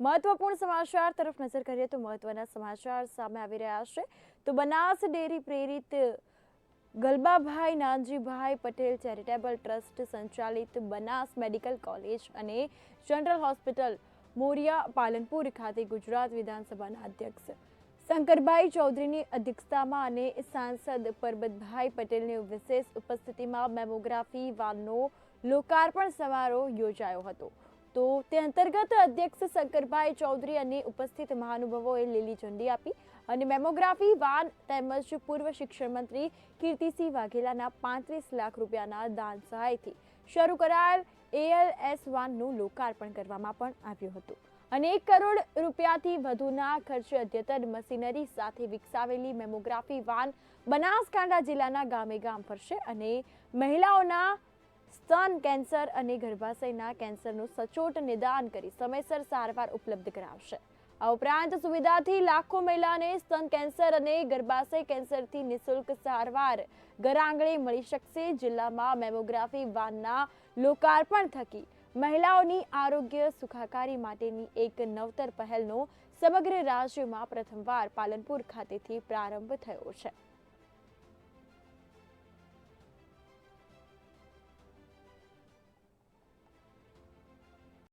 મહત્વપૂર્ણ સમાચાર તરફ નજર કરીએ તો મહત્વના સમાચાર સામે આવી રહ્યા છે. તો બનાસ ડેરી પ્રેરિત ગલબાભાઈ નાનજીભાઈ પટેલ ચેરિટેબલ ટ્રસ્ટ સંચાલિત બનાસ મેડિકલ કોલેજ અને જનરલ હોસ્પિટલ મોરિયા પાલનપુર ખાતે ગુજરાત વિધાનસભાના અધ્યક્ષ શંકરભાઈ ચૌધરીની અધ્યક્ષતામાં અને સાંસદ પરબતભાઈ પટેલની વિશેષ ઉપસ્થિતિમાં મેમોગ્રાફી વાનનો લોકાર્પણ સમારોહ યોજાયો હતો. તો તે અંતર્ગત અધ્યક્ષ શંકરભાઈ ચૌધરી અને ઉપસ્થિત મહાનુભાવોએ લીલી ઝંડી આપી અને મેમોગ્રાફી, વાન તેમજ પૂર્વ શિક્ષણ મંત્રી કીર્તિસિંહ વાઘેલાના પાંત્રીસ લાખ રૂપિયાના દાન સહાયથી શરૂ કરાયેલ એએલએસ વાનનું લોકાર્પણ કરવામાં પણ આવ્યું હતું. અને એક કરોડ રૂપિયાથી વધુના ખર્ચે અદ્યતન મશીનરી સાથે વિકસાવેલી મેમોગ્રાફી, વાન બનાસકાંઠા જિલ્લાના ગામે ગામ ફરશે અને મહિલાઓના સ્તન કેન્સર અને ગર્ભાશયના કેન્સરનું સચોટ નિદાન કરી સમયસર સારવાર ઉપલબ્ધ કરાવશે. આ ઉપરાંત સુવિધાથી લાખો મહિલાને સ્તન કેન્સર અને ગર્ભાશય કેન્સરથી નિઃશુલ્ક સારવાર ઘરઆંગણે મળી શકશે. જિલ્લામાં મેમોગ્રાફી વાનના લોકાર્પણ થકી મહિલાઓની આરોગ્ય સુખાકારી માટેની એક નવતર પહેલનો સમગ્ર રાજ્યમાં પ્રથમવાર પાલનપુર ખાતેથી પ્રારંભ થયો છે.